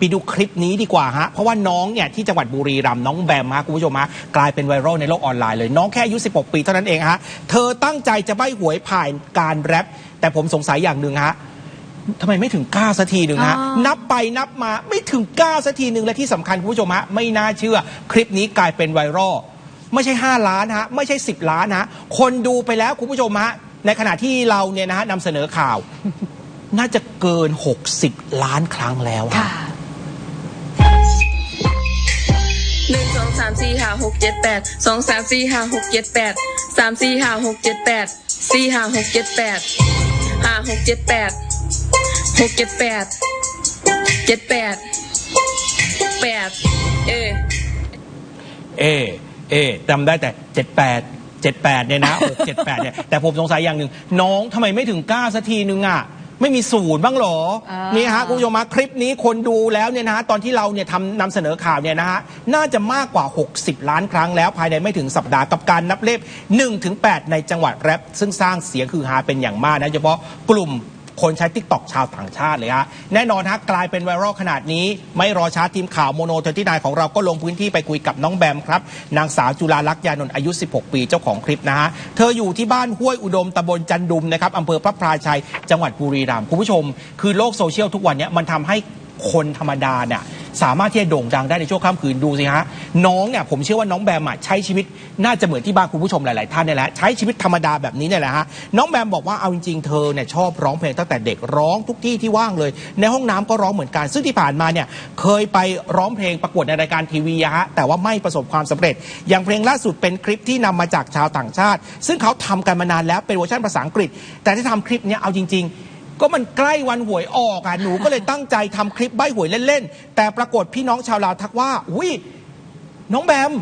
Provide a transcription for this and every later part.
ไปดูคลิปนี้ดีกว่าฮะ เพราะว่าน้องเนี่ยที่จังหวัดบุรีรัมย์น้องแบมฮะคุณผู้ชมฮะกลายเป็นไวรัลในโลกออนไลน์เลย น้องแค่อายุ 16 ปีเท่านั้นเองฮะ เธอตั้งใจจะใบหวยผ่านการแรปแต่ผมสงสัยอย่างหนึ่งฮะทำไมไม่ถึง9สักทีหนึ่งฮะอ๋อนับไปนับมาไม่ถึง9สักทีหนึ่งและที่สำคัญคุณผู้ชมฮะไม่น่าเชื่อ คลิปนี้กลายเป็นไวรัลไม่ใช่ 5 ล้านฮะไม่ใช่ 10 ล้านฮะคนดูไปแล้วคุณผู้ชมฮะในขณะที่เราเนี่ยนะฮะนำเสนอข่าว น่าจะเกิน 60 ล้านครั้งแล้วฮะค่ะ หนึ่งสองสามสี่ห้าหกเจ็ดแปดสองสามสี่ห้าหกเจ็ดแปดสามสี่ห้าหกเจ็ดแปดสี่ห้าหกเจ็ดแปดห้าหกเจ็ดแปดหกเจ็ดแปดเจ็ดแปดแปดเอเอเอจำได้แต่78 78เจ็ดแปดเนี่ยนะ6 78เนี่ยแต่ผมสงสัยอย่างหนึ่งน้องทำไมไม่ถึง9สักทีนึงอะ ไม่มีศูนย์บ้างเหรออ่านี่นี่ฮะคุณผู้ชมมาคลิปนี้คนดูแล้วเนี่ยนะฮะตอนที่เราเนี่ยทำนำเสนอข่าวเนี่ยนะฮะน่าจะมากกว่า 60 ล้านครั้งแล้วภายในไม่ถึงสัปดาห์กับการนับเลข1-8 ในจังหวัดแรปซึ่งสร้างเสียงคือฮาเป็นอย่างมากนะโดยเฉพาะกลุ่ม คนใช้ทิกตอกชาวต่างชาติเลยฮะแน่นอนฮะกลายเป็นไวรัลขนาดนี้ ไม่รอช้าทีมข่าวโมโนเทอร์ที่นายของเราก็ลงพื้นที่ไปคุยกับน้องแบมครับ นางสาวจุฬาลักษณ์ยานนท์อายุ 16 ปีเจ้าของคลิปนะฮะเธออยู่ที่บ้านห้วยอุดมตำบลจันดุมนะครับอำเภอพระพราชัยจังหวัดบุรีรัมย์คุณผู้ชม คือโลกโซเชียลทุกวันเนี้ยมันทำให้ คนธรรมดาเนี่ยสามารถที่จะโด่งดังได้ในช่วงค่ำคืนดูสิฮะน้องเนี่ยผมเชื่อว่าน้องแบมอะใช้ชีวิตน่าจะเหมือนที่บ้านคุณผู้ชมหลาย ๆ ท่านเนี่ยแหละใช้ชีวิตธรรมดาแบบนี้เนี่ยแหละฮะน้องแบมบอกว่าเอาจริง ๆ เธอเนี่ยชอบร้องเพลงตั้งแต่เด็กร้องทุกที่ที่ว่างเลย ในห้องน้ำก็ร้องเหมือนกัน ซึ่งที่ผ่านมาเนี่ยเคยไปร้องเพลงประกวดในรายการทีวีอะฮะแต่ว่าไม่ประสบความสำเร็จ อย่างเพลงล่าสุดเป็นคลิปที่นำมาจากชาวต่างชาติ ซึ่งเขาทำกันมานานแล้วเป็นเวอร์ชันภาษาอังกฤษ แต่ที่ทำคลิปเนี้ยเอาจริง ๆ ก็มันใกล้วันหวยออกอะหนูก็เลยตั้งใจทำคลิปใบ้หวยเล่นๆ แต่ปรากฏพี่น้องชาวลาวทักว่า อุ้ย น้องแบม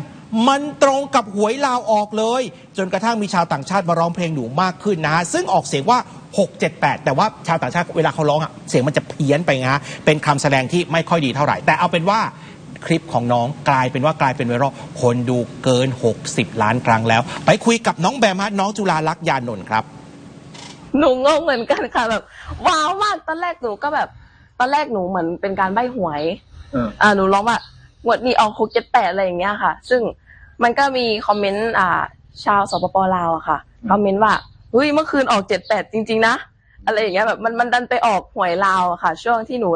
มันตรงกับหวยลาวออกเลย จนกระทั่งมีชาวต่างชาติมาร้องเพลงหนูมากขึ้นนะฮะซึ่งออกเสียงว่า 678 แต่ว่าชาวต่างชาติเวลาเขาร้องอะเสียงมันจะเพี้ยนไปนะฮะเป็นคำแสดงที่ไม่ค่อยดีเท่าไหร่ แต่เอาเป็นว่าคลิปของน้องกลายเป็นว่ากลายเป็นไวรัลคนดูเกิน 60 ล้านครั้งแล้ว ไปคุยกับน้องแบมฮะน้องจุฬาลักษณ์ยานนท์ครับ หนูงงเหมือนกันค่ะแบบว้าวมากตอนแรกหนูก็แบบ ตอนแรกหนูเหมือนเป็นการใบ้หวยเออ อ่าหนูร้องว่างวดนี้ออกหกเจ็ดแปดอะไรอย่างเงี้ยค่ะ ซึ่งมันก็มีคอมเมนต์อ่า ชาวสปปลาวอะค่ะคอมเมนต์ว่าเฮ้ยเมื่อคืนออกเจ็ดแปดจริง ๆ นะอะไรอย่างเงี้ยแบบมันมันดันไปออกหวยลาวอะค่ะ ช่วงที่หนู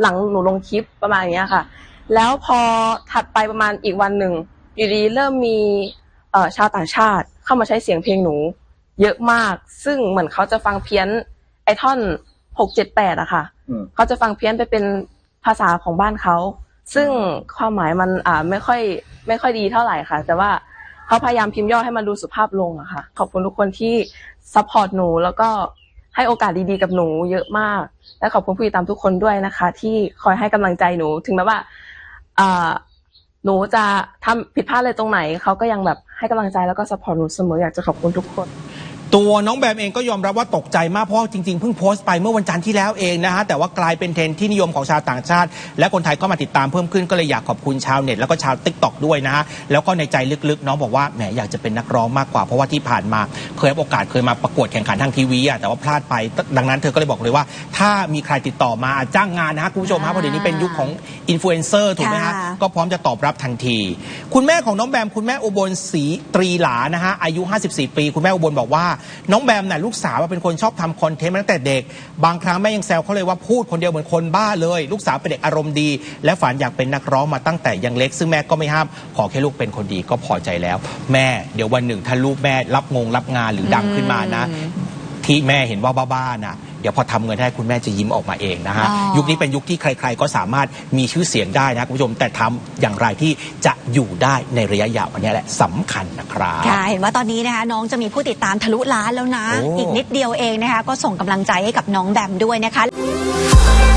หลังหนูลงคลิปประมาณอย่างเงี้ยค่ะ แล้วพอถัดไปประมาณอีกวันหนึ่งอยู่ดีเริ่มมีเอ่อชาวต่างชาติเข้ามาใช้เสียงเพลงหนู เยอะมาก ซึ่งเหมือนเขาจะฟังเพี้ยนไอท่อนหกเจ็ดแปดอะค่ะอืมเขาจะฟังเพี้ยนไปเป็นภาษาของบ้านเขา ซึ่งความหมายมันอ่าไม่ค่อยไม่ค่อยดีเท่าไหร่ค่ะ แต่ว่าเขาพยายามพิมพ์ย่อให้มันดูสุภาพลงอะค่ะ ขอบคุณทุกคนที่ซัพพอร์ตหนูแล้วก็ให้โอกาสดีๆกับหนูเยอะมาก และขอบคุณผู้ติดตามทุกคนด้วยนะคะ ที่คอยให้กำลังใจหนู ถึงแม้ว่าอ่าหนูจะทำผิดพลาดอะไรตรงไหนเขาก็ยังแบบให้กำลังใจแล้วก็ซัพพอร์ตหนูเสมออยากจะขอบคุณทุกคน ตัวน้องแบมเองก็ยอมรับว่าตกใจมากเพราะว่าจริงๆเพิ่งโพสต์ไปเมื่อวันจันทร์ที่แล้วเองนะฮะแต่ว่ากลายเป็นเทรนด์ที่นิยมของชาวต่างชาติ และคนไทยก็มาติดตามเพิ่มขึ้นก็เลยอยากขอบคุณชาวเน็ตแล้วก็ชาวติ๊กต็อกด้วยนะฮะแล้วก็ในใจลึกๆ น้องบอกว่าแหมอยากจะเป็นนักร้องมากกว่าเพราะว่าที่ผ่านมาเคยรับโอกาสเคยมาประกวดแข่งขันทางทีวีอะแต่ว่าพลาดไปดังนั้นเธอก็เลยบอกเลยว่า ถ้ามีใครติดต่อมาจ้างงานนะฮะคุณผู้ชมฮะเพราะเดี๋ยวนี้เป็นยุคของอินฟลูเอนเซอร์ถูกไหมฮะค่ะก็พร้อมจะตอบรับทันที คุณแม่ของน้องแบมคุณแม่อุบลศรีตรีหลานะฮะอายุ 54 ปี คุณแม่อุบลบอกว่าน้องแบมน่ะลูกสาวเป็นคนชอบทำคอนเทนต์มาตั้งแต่เด็ก บางครั้งแม่ยังแซวเขาเลยว่าพูดคนเดียวเหมือนคนบ้าเลย ลูกสาวเป็นเด็กอารมณ์ดี และฝันอยากเป็นนักร้องมาตั้งแต่ยังเล็ก ซึ่งแม่ก็ไม่ห้ามขอแค่ลูกเป็นคนดีก็พอใจแล้ว แม่เดี๋ยววันหนึ่งถ้าลูกแม่รับงงรับงานหรือดังขึ้นมานะ ที่แม่เห็นว่าบ้าๆนะ เดี๋ยวพอทำเงินให้คุณแม่จะยิ้มออกมาเองนะฮะอ๋อยุคนี้เป็นยุคที่ใคร ๆ ก็สามารถมีชื่อเสียงได้นะคุณผู้ชม แต่ทำอย่างไรที่จะอยู่ได้ในระยะยาวอันนี้แหละสำคัญนะครับค่ะเห็นว่าตอนนี้นะคะน้องจะมีผู้ติดตามทะลุล้านแล้วนะโอ้อีกนิดเดียวเองนะคะก็ส่งกำลังใจให้กับน้องแบมด้วยนะคะ